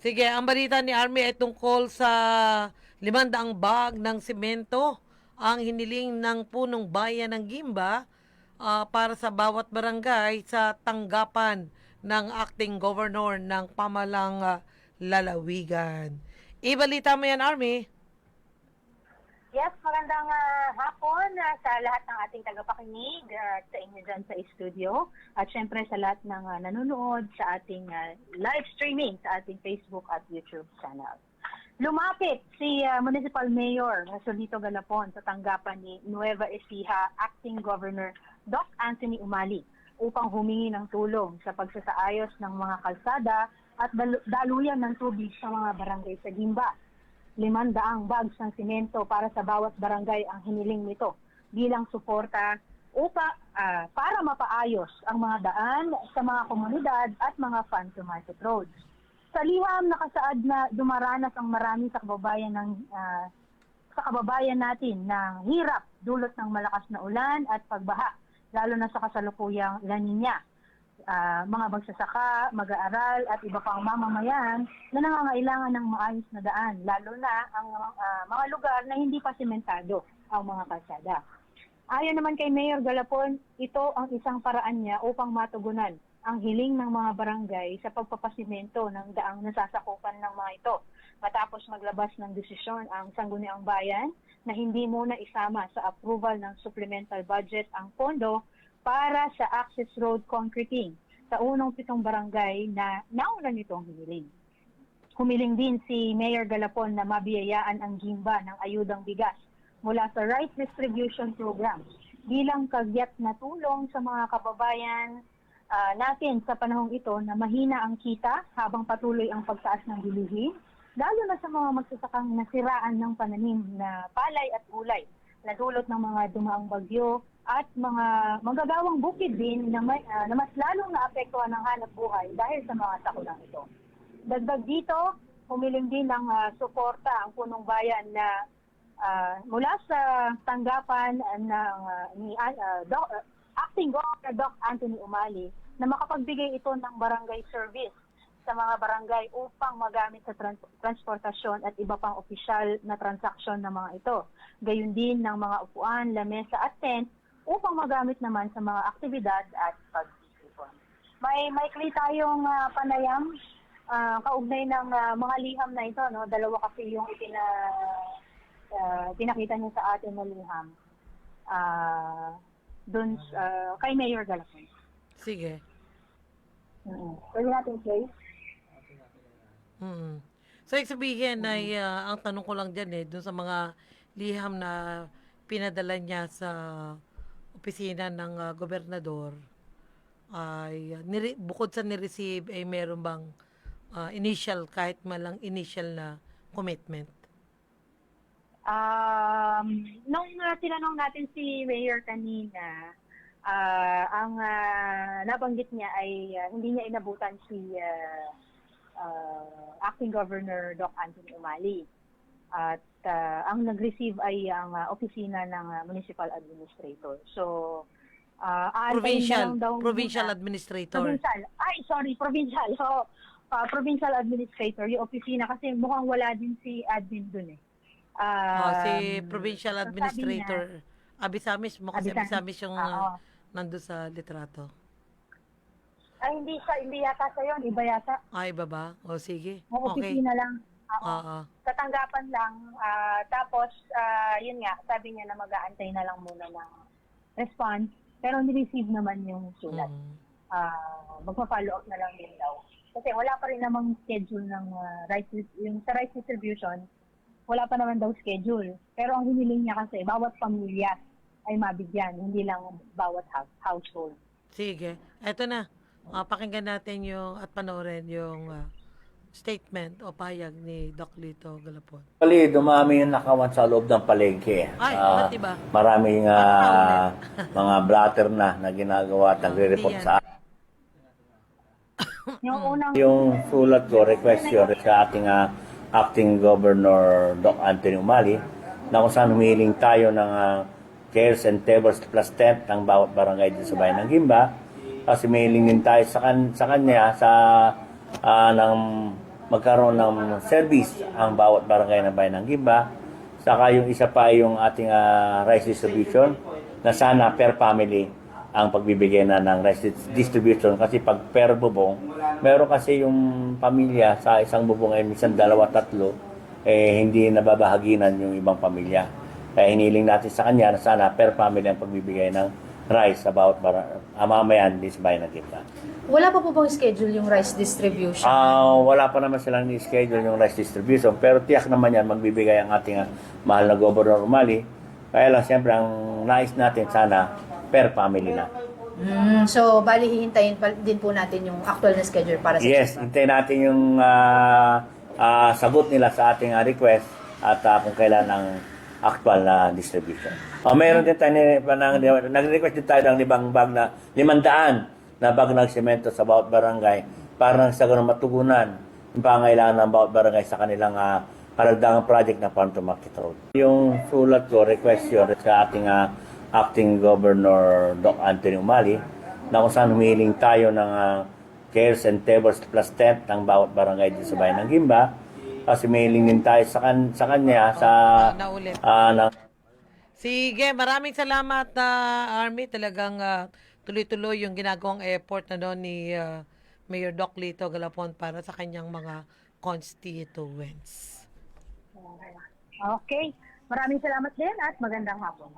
Sige, ang balita ni Army ay tungkol sa limandaang bag ng simento ang hiniling ng punong bayan ng Gimba ah, para sa bawat barangay sa tanggapan ng acting governor ng pamalang ah, lalawigan. Ibalita mo yan, Army. Yes, magandang ah, hapon ah, sa lahat ng ating tagapakinig at sa inyo dyan sa studio. At syempre sa lahat ng ah, nanonood sa ating ah, live streaming sa ating Facebook at YouTube channel. Lumapit si ah, Municipal Mayor Solito Galapon sa tanggapan ni Nueva Ecija Acting Governor Doc Anthony Umali upang humingi ng tulong sa pagsasaayos ng mga kalsada at dal- daluyan ng tubig sa mga barangay sa Gimba limandaang bags ng simento para sa bawat barangay ang hiniling nito bilang suporta upa ah, para mapaayos ang mga daan sa mga komunidad at mga fan-to-market roads. Sa liham nakasaad na dumaranas ang marami sa kababayan ng ah, sa kababayan natin ng hirap dulot ng malakas na ulan at pagbaha lalo na sa kasalukuyang La Nina ah, mga magsasaka, mag-aaral at iba pang mamamayan na nangangailangan ng maayos na daan, lalo na ang ah, mga lugar na hindi pa sementado ang mga kalsada. Ayon naman kay Mayor Galapon, ito ang isang paraan niya upang matugunan ang hiling ng mga barangay sa pagpapasimento ng daang nasasakupan ng mga ito. Matapos maglabas ng desisyon ang Sangguniang Bayan na hindi muna isama sa approval ng supplemental budget ang pondo para sa access road concreting sa unang pitong barangay na nauna nitong hiniling. Humiling din si Mayor Galapon na mabiyayaan ang Gimba ng ayudang bigas mula sa Rice Distribution Program bilang kagyat na tulong sa mga kababayan ah, natin sa panahong ito na mahina ang kita habang patuloy ang pagtaas ng bilihin, lalo na sa mga magsasakang nasiraan ng pananim na palay at gulay na dulot ng mga dumaang bagyo at mga magagawang bukid din na, may, ah, na mas lalong naapektuhan ng hanap buhay dahil sa mga sakulang ito. Dagdag dito, humiling din ng ah, suporta ang punong bayan na ah, mula sa tanggapan ng ah, ni ah, Doc- ah, Acting Governor Doc Anthony Umali na makapagbigay ito ng barangay service sa mga barangay upang magamit sa trans- transportasyon at iba pang opisyal na transaksyon ng mga ito. Gayun din ng mga upuan, lamesa at tent upang magamit naman sa mga aktibidad at pagtitipon. May maikli tayong ah, panayam ah, kaugnay ng ah, mga liham na ito. No? Dalawa kasi yung itina, ah, pinakita niya sa atin na liham. Ah, dun sa- kay Mayor Galapon. Sige. Mm-hmm. Pwede natin play? Mm. So, ibig sabihin ay ah, ang tanong ko lang dyan eh, dun sa mga liham na pinadala niya sa opisina ng ah, gobernador, ay ah, nire- bukod sa nireceive, ay meron bang ah, initial, kahit malang initial na commitment? Um, nung uh, tinanong natin si Mayor kanina, ah, ang ah, nabanggit niya ay ah, hindi niya inabutan si ah, ah, Acting Governor Doc Anthony Umali. At ah, ang nag-receive ay ang ah, opisina ng ah, Municipal Administrator. So, uh, Provincial, provincial administrator. Provincial. Ay, sorry, provincial. So, ah, provincial administrator, yung opisina kasi mukhang wala din si admin dun eh. Ah, si Um, provincial so sabi administrator. Abisamis mo kasi Abisamis, Abisamis yung ah, nandun sa litrato. Ay, hindi siya, hindi yata sa yun, iba yata. Ay, baba? O, sige. Ang Okay. opisina lang. Oo. Oo. Sa tanggapan lang. ah, tapos, ah, yun nga, sabi niya na mag-aantay na lang muna ng response. Pero ni-receive naman yung sulat. Mm. Ah, magpa-follow up na lang din daw. Kasi wala pa rin namang schedule ng ah, rice, yung sa rice distribution, wala pa naman daw schedule. Pero ang hiniling niya kasi, bawat pamilya ay mabigyan, hindi lang bawat house, household. Sige. Eto na. Ah, pakinggan natin yung at panoorin yung ah, statement o payag ni Doc Lito Galapon. Actually, dumami yung nakawan sa loob ng palengke. Ay, Ah, ba't iba? Maraming ah, mga blatter na na ginagawa at nagre-report sa Yung unang Yung sulat ko, request yun sa ating ah, acting governor Doc Anthony Umali na kung saan humiling tayo ng ah, chairs and tables plus tent ng bawat barangay dito sa bayan ng Gimba. Kasi mailing din tayo sa, kan sa kanya sa ah, ng magkaroon ng service ang bawat barangay ng bayan ng Gimba. Saka yung isa pa yung ating ah, rice distribution na sana per family ang pagbibigay na ng rice dis- distribution kasi pag per bubong, meron kasi yung pamilya sa isang bubong ay minsan dalawa, tatlo, eh hindi nababahaginan yung ibang pamilya. Kaya hiniling natin sa kanya na sana per family ang pagbibigay ng rice sa bawat bara- ah, mamayan din sa bayan ng Gimba. Wala pa po bang schedule yung rice distribution? Ah, wala pa naman silang ni-schedule yung rice distribution, pero tiyak naman yan magbibigay ang ating ah, mahal na Governor Umali. Kaya lang siyempre ang nais natin sana per family na. Mm, so, bali hihintayin pa din po natin yung actual na schedule para sa Yes, hintayin natin yung ah, ah, sagot nila sa ating ah, request at ah, kung kailan ang actual na distribution. Oh, mayroon din tayo nag-request din tayo ng limang bag na limandaan na bag ng semento sa bawat barangay para sa ganun matugunan yung pangailangan ng bawat barangay sa kanilang uh, karagdagang project na Farm to Market Road. Yung sulat ko, request yun sa ating ah, acting governor Doc Anthony Umali na kung saan humiling tayo ng ah, chairs and tables plus tent ng bawat barangay dito sa bayan ng Gimba. Kasi mailing din tayo sa, kan- sa kanya sa Naulit. ah, ng Sige, maraming salamat na Army. Talagang ah, tuloy-tuloy yung ginagawang effort na doon ni ah, Mayor Doc Lito Galapon para sa kanyang mga constituents. Okay. Maraming salamat din at magandang hapon.